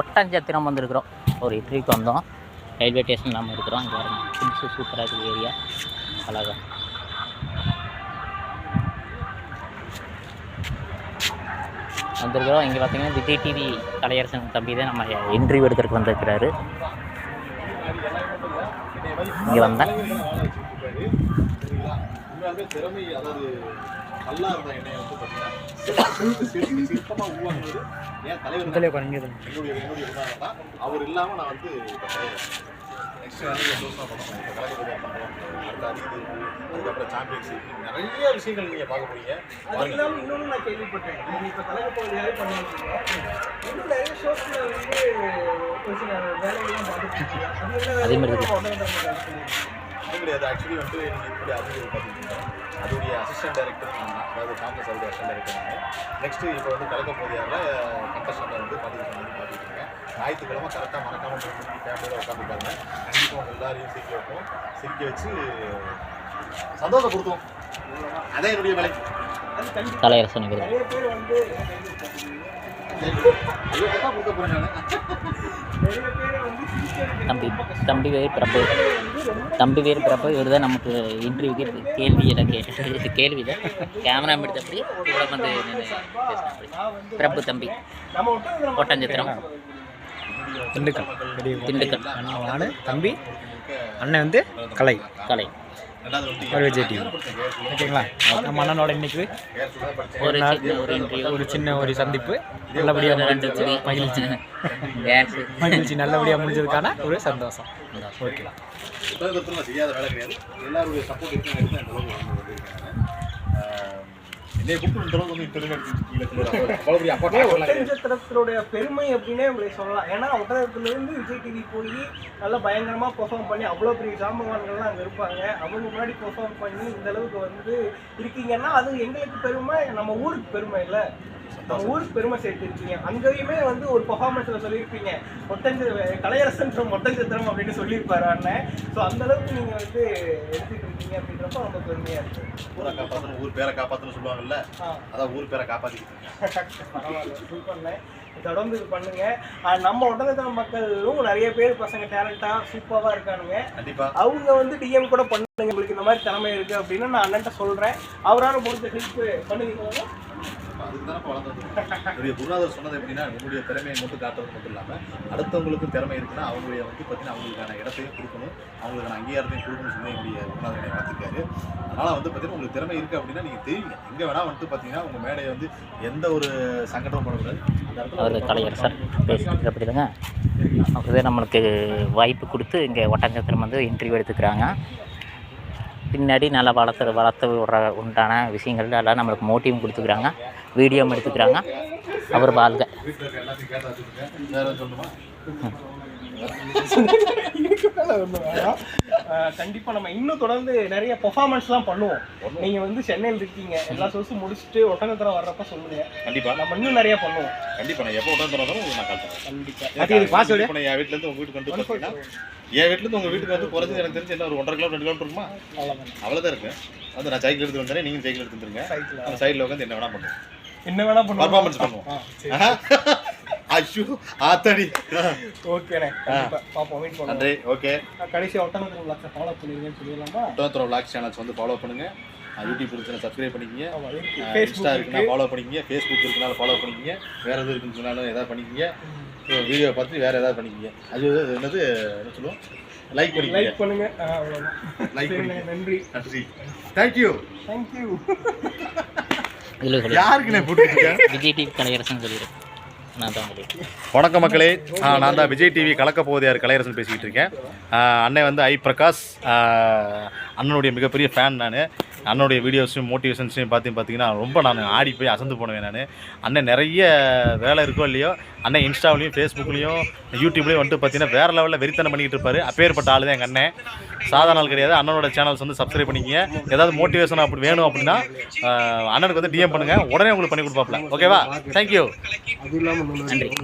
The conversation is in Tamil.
ஒட்டஞ்சத்திரம் வந்திருக்கிறோம். ஒரு இன்டர்வியூக்கு வந்தோம். ரயில்வே ஸ்டேஷன் நம்ம இருக்கிறோம். இங்கே புதுசு சூப்பராக இருக்குது ஏரியா அழகா. வந்திருக்கிறோம். இங்கே பார்த்தீங்கன்னா விஜய் டிவி கலையரசன் தம்பி தான் நம்ம இன்டர்வியூ எடுக்கிறதுக்கு வந்திருக்கிறாரு. இங்கே வந்தேன். நல்லா இருந்த என்னை வந்து பார்த்தீங்கன்னா சிற்ப- சிற்பமா உருவாக்குனது என் தலைவர் தான். என்னுடைய என்னுடைய உதாரணம் தான் அவர் இல்லாம நான் வந்து நெக்ஸ்ட் நிறைய யோசனை பண்ணுவோம் இப்போ பண்ணுவோம். அடுத்த இருக்கு அதுக்கப்புறம் சாம்பியன்ஷிப். நிறைய விஷயங்கள் நீங்க பார்க்க போறீங்க. அது இல்லாம இன்னொன்னு நான் கேள்விப்பட்டேன். நீங்க இப்ப கலக்க பகுதியாவே பண்ணுவீங்க இன்னும் நிறைய ஷோஸ்ல வந்து ஒரு சில வேலைகள்லாம் பார்த்துட்டு இருக்கீங்க. அது என்ன அதே மாதிரி அது கிடையாது ஆக்சுவலி வந்து நீங்கள் இப்படி அது பார்த்தீங்கன்னா அதோடைய அசிஸ்டன்ட் டைரக்டர் நான். அதாவது காங்கிரஸ் அவருடைய அசிஸ்டன்ட் டைரக்டர் நான். நெக்ஸ்ட்டு இப்போ வந்து கலக்க போதியாரில் கண்டஸ்டண்ட்டில் வந்து பார்த்துட்டு இருக்கேன். ஞாயிற்றுக்கிழமை கரெக்டாக மறக்காமல் ஃபேமிலியோட உட்காந்து பாருங்க. கண்டிப்பாக உங்கள் எல்லாரையும் சிரிக்க வைப்போம். சிரிக்க வச்சு சந்தோஷம் கொடுத்தோம் அதே என்னுடைய வேலை. விருது நிறைய பேர் வந்து தம்பி தம்பி பிரபு. தம்பி வேறு பிரபு இவர் தான் நமக்கு இன்டர்வியூக்கு கேள்வி எல்லாம் கேட்டு கேள்வி தான். கேமரா எடுத்தபடி கூட வந்து வந்து பிரபு தம்பி. ஒட்டஞ்சத்திரம். திண்டுக்கல். திண்டுக்கல். நான் தம்பி. அண்ணன் வந்து கலை. கலை. விஜய் ஓகேங்களா? நம்ம அண்ணனோட இன்னைக்கு ஒரு நாள் சின்ன ஒரு சின்ன ஒரு சந்திப்பு. நல்லபடியாக முடிஞ்சது. மகிழ்ச்சி. மகிழ்ச்சி. நல்லபடியாக முடிஞ்சதுக்கான ஒரு சந்தோஷம். ஓகே புத்தகத்தில் நான் செய்யாத வேலை கிடையாது. எல்லாருடைய சப்போர்ட் ஒட்டஞ்சத்திரத்தினுடைய பெருமை அப்படின்னே இப்படி சொல்லலாம். ஏன்னா ஒட்டஞ்சத்திரத்துல இருந்து விஜய் டிவி போய் நல்லா பயங்கரமா பெர்ஃபார்ம் பண்ணி அவ்வளோ பெரிய ஜாம்பவான்கள்லாம் அங்கே இருப்பாங்க. அவங்க முன்னாடி பெர்ஃபார்ம் பண்ணி இந்த அளவுக்கு வந்து இருக்கீங்கன்னா அது எங்களுக்கு பெருமை. நம்ம ஊருக்கு பெருமை இல்லை. ஊருக்கு பெருமை சேர்த்துருக்கீங்க. அங்கேயுமே வந்து ஒரு பெர்ஃபார்மன்ஸில் சொல்லியிருப்பீங்க. ஒட்டஞ்ச கலையரசன் from ஒட்டஞ்சத்திரம் அப்படின்னு சொல்லியிருப்பாரு அண்ணன். ஸோ அந்த அளவுக்கு நீங்கள் வந்து எடுத்துட்டு இருக்கீங்க அப்படின்றப்ப ரொம்ப பெருமையாக இருக்கு. ஊரை காப்பாற்றணும் ஊர் பேரை காப்பாற்றணும் சொல்லுவாங்கல்ல? அதான் ஊர் பேரை காப்பாற்றிக்கிட்டு பரவாயில்ல சூப்பர்ண்ணே தொடர்ந்து இது பண்ணுங்க. நம்ம ஒட்டந்தத்தன மக்களும் நிறைய பேர் பசங்க டேலண்டா சூப்பராக இருக்கானுங்க. கண்டிப்பா. அவங்க வந்து டிஎம் கூட பண்ணுங்க. உங்களுக்கு இந்த மாதிரி திறமை இருக்கு அப்படின்னு நான் அண்ணன்ட்ட சொல்றேன். அவரால் முடிஞ்ச ஹெல்ப் பண்ணுவீங்களா? அதுக்கு தானே வளர்ந்தது. என்னுடைய குருநாதர் சொன்னது எப்படின்னா உங்களுடைய திறமையை மட்டும் காட்டுறது மட்டும் இல்லாமல் அடுத்தவங்களுக்கு திறமை இருக்குன்னா அவங்களுடைய வந்து பார்த்தீங்கன்னா அவங்களுக்கான இடத்தையும் கொடுக்கணும். அவங்களுக்கான அங்கீகாரத்தையும் கொடுக்கணும்னு சொல்லி என்னுடைய குருநாதர் என்னை பார்த்துருக்காரு அதனால் வந்து பார்த்தீங்கன்னா உங்களுக்கு திறமை இருக்குது அப்படின்னா நீங்கள் தெரியுங்க. எங்கே வேணால் வந்துட்டு பார்த்தீங்கன்னா உங்கள் மேடையை வந்து எந்த ஒரு சங்கடமும் பண்ணக்கூடாது அந்த இடத்துல அவர் ஒரு கலையரசன் பேசிட்டு அப்படிதாங்க அவர் நம்மளுக்கு வாய்ப்பு கொடுத்து இங்கே ஒட்டஞ்சத்திரம் வந்து இன்டர்வியூ எடுத்துக்கிறாங்க. பின்னாடி நல்லா வளர்த்து வளர்த்து விடுற உண்டான விஷயங்கள் எல்லாம் நம்மளுக்கு மோட்டிவும் கொடுத்துக்கிறாங்க. வீடியோவும் எடுத்துக்கிறாங்க. அவர் வாழ்க. வீட்டில் கண்டிப்பா நம்ம இன்னும் தொடர்ந்து நிறைய பெர்ஃபார்மன்ஸ்லாம் பண்ணுவோம். நீங்க வந்து சென்னையில் இருக்கீங்க. எல்லா ஷோஸும் முடிச்சுட்டு ஒட்டந்தத்திரம் வர்றப்ப சொல்லுங்க. கண்டிப்பாக நம்ம இன்னும் நிறைய பண்ணுவோம். கண்டிப்பாக நான் எப்போ உடனே தரணும் உங்களுக்கு நான் கால் பண்ணுறேன் கண்டிப்பா. என் வீட்டிலேருந்து உங்கள் வீட்டுக்கு வந்து பார்த்தீங்கன்னா என் வீட்டிலேருந்து உங்கள் வீட்டுக்கு வந்து குறைஞ்சது எனக்கு தெரிஞ்சு என்ன ஒரு ஒன்றரை கிலோ ரெண்டு கிலோமீட்டர் இருக்குமா? அவ்வளவுதான். அவ்வளோதான் இருக்கு. வந்து நான் சைக்கிள் எடுத்து வந்துடுறேன் நீங்கள் சைக்கிள் எடுத்து வந்துருங்க. சைக்கிள் அந்த சைடில் உட்காந்து என்ன வேணா பண்ணுவோம். என்ன வேணா பண்ணுவோம். பர்ஃபார்மன்ஸ் பண்ணுவோம். ஐயோ ஆத்தாடி. ஓகேண்ணே பாப்போம் வெயிட் பண்ணுவோம். நன்றி ஓகே. கடைசியா ஒட்டந்தத்திரம் லாக்ஸை ஃபாலோ பண்ணுவீங்கன்னு சொல்லிடலாமா? ஒட்டோத்தர விளாக் சேனல்ஸ் வந்து ஃபாலோ பண்ணுங்க. யூடியூப் இருக்குன்னா சப்ஸ்கிரைப் பண்ணிக்கங்க. இன்ஸ்டா இருக்குன்னா இருக்கு. ஃபாலோ பண்ணிக்கங்க. ஃபேஸ்புக் இருக்குனால ஃபாலோ பண்ணிக்கங்க. வேற எது இருக்குன்னு சொன்னாலும் எதாவது பண்ணிக்கங்க. வீடியோ பார்த்து வேற ஏதாவது பண்ணிக்கங்க. அது என்னது என்ன சொல்லுவோம்? லைக் பண்ணிக்கங்க. லைக் பண்ணுங்க லைக் பண்ணிக்கங்க. நன்றி. நன்றி. தேங்க்யூ தேங்க்யூ சொல்லி யாருக்குண்ணே போட்டுருக்கேன் விஜய் டிவி கலையரசன் சொல்லிடு. நான் தான் சொல்லிடு வணக்கம் மக்களே. நான் தான் விஜய் டிவி கலக்க போவதையார் கலையரசன் பேசிக்கிட்டு இருக்கேன். அண்ணன் வந்து ஐ பிரகாஷ். அண்ணனுடைய மிகப்பெரிய ஃபேன் நான். அண்ணனுடைய வீடியோஸையும் மோட்டிவேஷன்ஸையும் பார்த்து பார்த்தீங்கன்னா ரொம்ப நான் ஆடி போய் அசந்து போனேன் நான். அண்ணன் நிறைய வேலை இருக்கோ இல்லையோ அண்ணன் இன்ஸ்டாவிலையும் ஃபேஸ்புக்லேயும் யூடியூப்லேயும் வந்துட்டு பார்த்தீங்கன்னா வேறு லெவலில் வெறித்தனம் பண்ணிக்கிட்டு இருப்பாரு. அப்பேற்பட்ட ஆள் தான் எங்கள் அண்ணன். சாதாரண ஆள் கிடையாது. அண்ணனோட சேனல்ஸ் வந்து சப்ஸ்கிரைப் பண்ணிக்கங்க. ஏதாவது மோட்டிவேஷன் அப்படி வேணும் அப்படின்னா அண்ணனுக்கு வந்து டிஎம் பண்ணுங்கள் உடனே உங்களுக்கு பண்ணி கொடுப்பாப்ல ஓகேவா தேங்க்யூ அது இல்லாமல் 么乱。